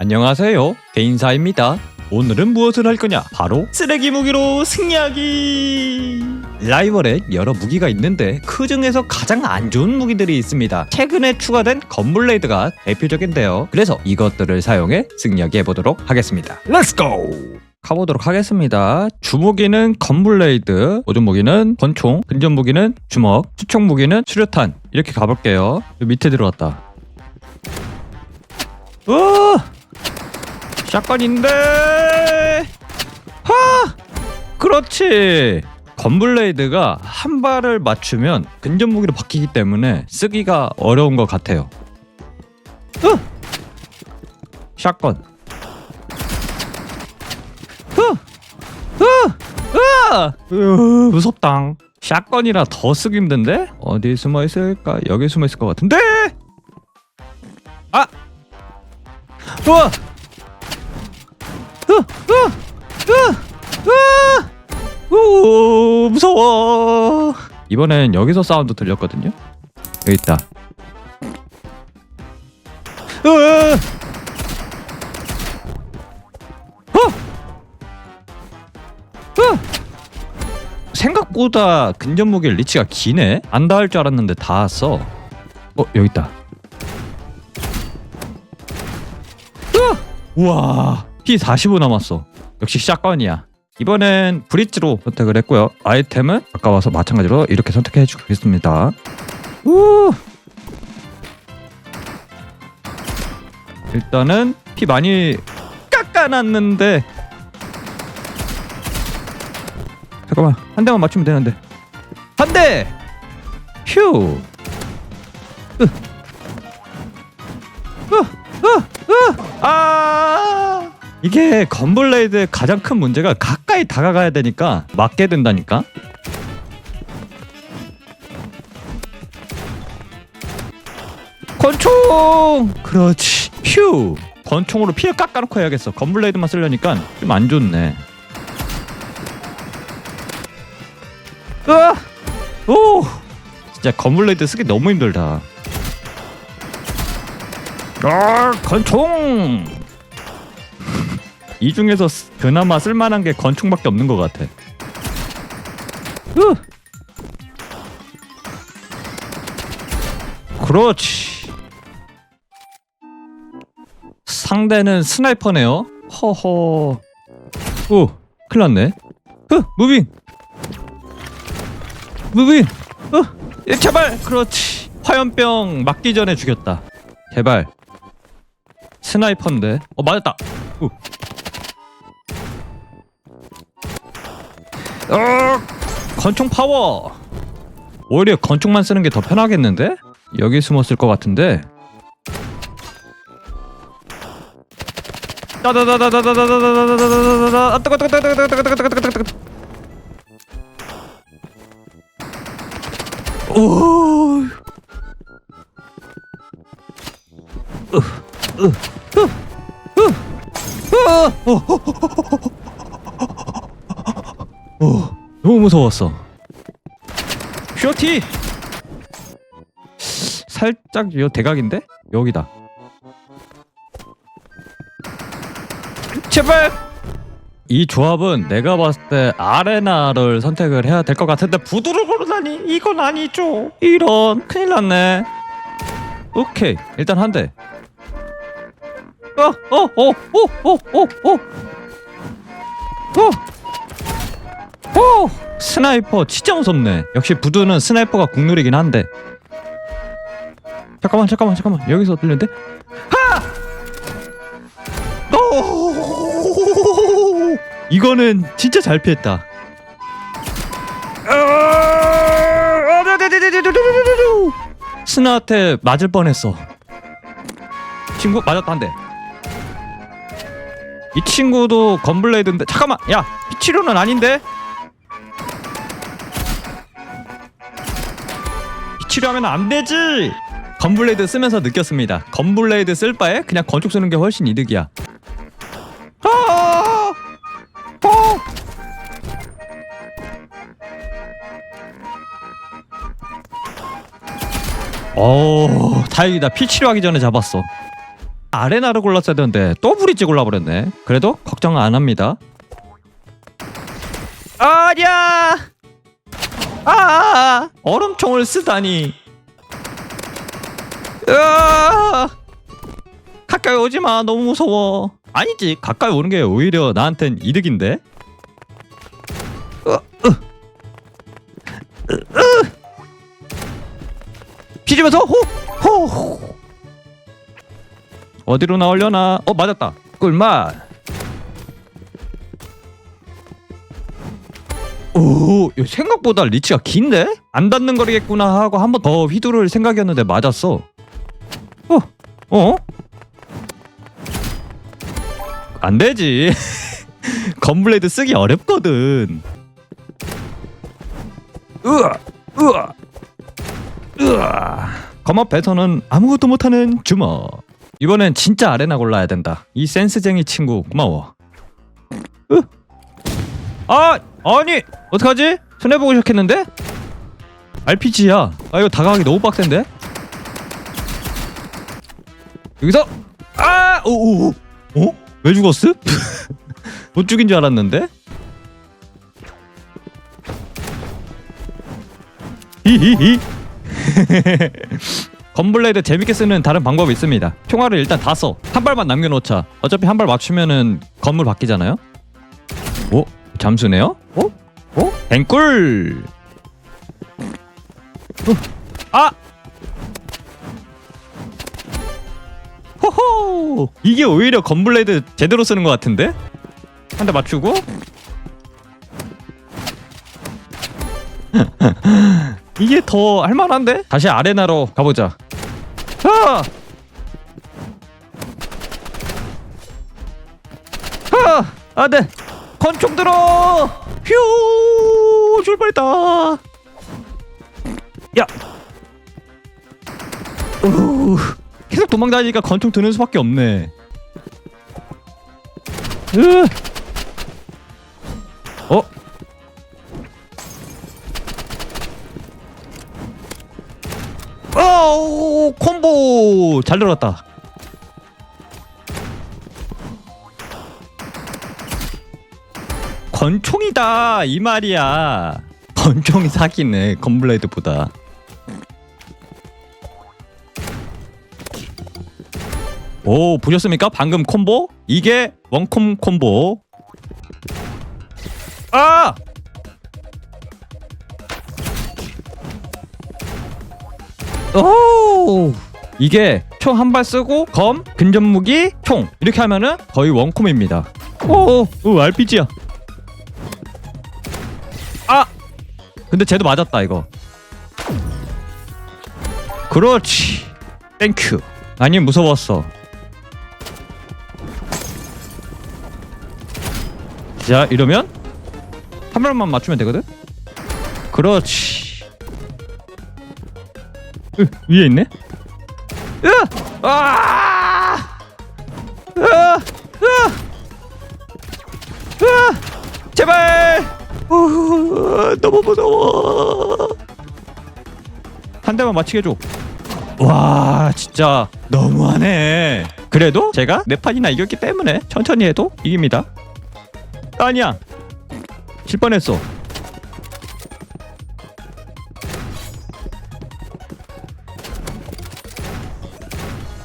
안녕하세요. 개인사입니다. 오늘은 무엇을 할 거냐? 바로 쓰레기 무기로 승리하기! 라이벌에 여러 무기가 있는데 그 중에서 가장 안 좋은 무기들이 있습니다. 최근에 추가된 건블레이드가 대표적인데요. 그래서 이것들을 사용해 승리하기 해보도록 하겠습니다. 렛츠고! 가보도록 하겠습니다. 주무기는 건블레이드, 보조 무기는 권총, 근접 무기는 주먹, 수총 무기는 수류탄 이렇게 가볼게요. 밑에 들어왔다. 어! 샷건인데. 하! 그렇지. 건블레이드가 한 발을 맞추면 근접 무기로 바뀌기 때문에 쓰기가 어려운 것 같아요. 으! 샷건! 무섭당 샷건이라 더 쓰기 힘든데? 어디 숨어 있을까? 여기 숨어 있을 것 같은데? 아! 우와 오 무서워 이번엔 여기서 사운드 들렸거든요 여기 있다 으아! 어! 으아! 생각보다 근접 무기 리치가 기네 안 닿을 줄 알았는데 닿았어 어 여기 있다 으아! 우와 P45 남았어 역시 샷건이야 이번엔 브릿지로 선택을 했고요. 아이템은 아까 와서 마찬가지로 이렇게 선택해 주겠습니다. 우! 일단은 피 많이 깎아놨는데. 잠깐만 한 대만 맞추면 되는데. 한 대! 휴! 으. 으, 으, 으. 아! 이게 건블레이드의 가장 큰 문제가 가까이 다가가야 되니까 맞게 된다니까? 권총! 그렇지. 휴! 권총으로 피를 깎아놓고 해야겠어. 건블레이드만 쓰려니까 좀 안 좋네. 으아! 오! 진짜 건블레이드 쓰기 너무 힘들다. 아 권총 이 중에서 쓰- 그나마 쓸만한 게 권총밖에 없는 것 같아. 으. 그렇지. 상대는 스나이퍼네요. 허허. 오, 큰일 났네. 흐, 무빙. 무빙. 어, 예, 제발. 그렇지. 화염병 맞기 전에 죽였다. 제발. 스나이퍼인데. 어, 맞았다. 우. 어, 건총 파워. 오히려 건총만 쓰는 게 더 편하겠는데? 여기 숨었을 것 같은데. 너무 무서웠어. 쇼티! 살짝 요 대각인데? 여기다. 제발! 이 조합은 내가 봤을 때 아레나를 선택을 해야 될 것 같은데 부두를 고르다니 이건 아니죠. 이런 큰일 났네. 오케이 일단 한 대. 어 어 어 어 어 어 어 어. 오! 스나이퍼 진짜 무섭네. 역시 부두는 스나이퍼가 국룰이긴 한데. 잠깐만 잠깐만 잠깐만 여기서 들리는데? 하! 오! 이거는 진짜 잘 피했다. 아, 스나한테 맞을 뻔했어. 친구 맞았다 한 대. 이 친구도 건블레이드인데 잠깐만 야 피치료는 아닌데 치료하면 안 되지. 건블레이드 쓰면서 느꼈습니다. 건블레이드 쓸 바에 그냥 건축 쓰는 게 훨씬 이득이야. 아! 어! 어, 다행이다. 피 치료하기 전에 잡았어. 아레나를 골랐어야 되는데 또 브릿지 골라버렸네 그래도 걱정 안 합니다 아냐 아 얼음총을 쓰다니. 으아. 가까이 오지 마. 너무 무서워. 아니지. 가까이 오는 게 오히려 나한텐 이득인데. 으, 으. 으, 으. 피지면서 호 호 어디로 나오려나? 어 맞았다. 꿀맛 생각보다 리치가 긴데 안 닿는 거리겠구나 하고 한 번 더 휘두를 생각이었는데 맞았어 어 어? 안 되지. 건블레이드 쓰기 어렵거든. 으아, 으아, 으아. 검업에서는 아무것도 못하는 주먹. 이번엔 진짜 아레나 골라야 된다. 이 센스쟁이 친구 고마워. 으. 아, 아니 어떡하지? 손해보고 시작했는데? RPG야. 아 이거 다가가기 너무 빡센데? 여기서 아, 오오, 어? 왜 죽었어? 못 죽인 줄 알았는데? 히히히 건블레이드 재밌게 쓰는 다른 방법이 있습니다 총알을 일단 다 써 한 발만 남겨놓자 어차피 한 발 맞추면은 건물 바뀌잖아요 오? 잠수네요? 어? 어? 뱅꿀 어. 아! 호호! 이게 오히려 건블레이드 제대로 쓰는 것 같은데? 한 대 맞추고 이게 더 할만한데? 다시 아레나로 가보자. 아! 아! 안 돼! 권총 들어! 휴! 줄 뻔했다. 야! 우 계속 도망다니니까 권총 드는 수밖에 없네. 으! 어? 어 콤보 잘 들어갔다. 권총이다 이 말이야. 권총이 사기네 건블레이드보다. 오 보셨습니까? 방금 콤보? 이게 원콤 콤보. 아! 오! 이게 총 한 발 쓰고 검, 근접 무기, 총 이렇게 하면은 거의 원콤입니다. 오, 오 RPG야. 근데 쟤도 맞았다 이거. 그렇지. 땡큐. 아니 무서웠어. 자 이러면 한 발만 맞추면 되거든. 그렇지. 으, 위에 있네. 으, 아, 으, 으, 으, 제발. 우, 너무 무서워. 한 대만 맞히게 해줘. 와, 진짜 너무하네. 그래도 제가 네 판이나 이겼기 때문에 천천히 해도 이깁니다. 아니야. 질 뻔했어.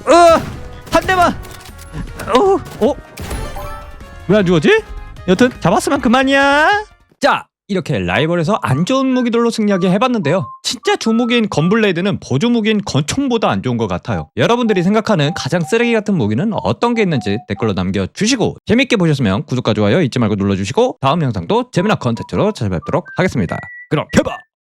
으! 한 대만! 어? 어? 왜 안 죽었지? 여튼 잡았으면 그만이야. 자, 이렇게 라이벌에서 안 좋은 무기들로 승리하게 해봤는데요. 진짜 주무기인 건블레이드는 보조 무기인 권총보다 안 좋은 것 같아요. 여러분들이 생각하는 가장 쓰레기 같은 무기는 어떤 게 있는지 댓글로 남겨주시고 재밌게 보셨으면 구독과 좋아요 잊지 말고 눌러주시고 다음 영상도 재미난 컨텐츠로 찾아뵙도록 하겠습니다. 그럼 개바!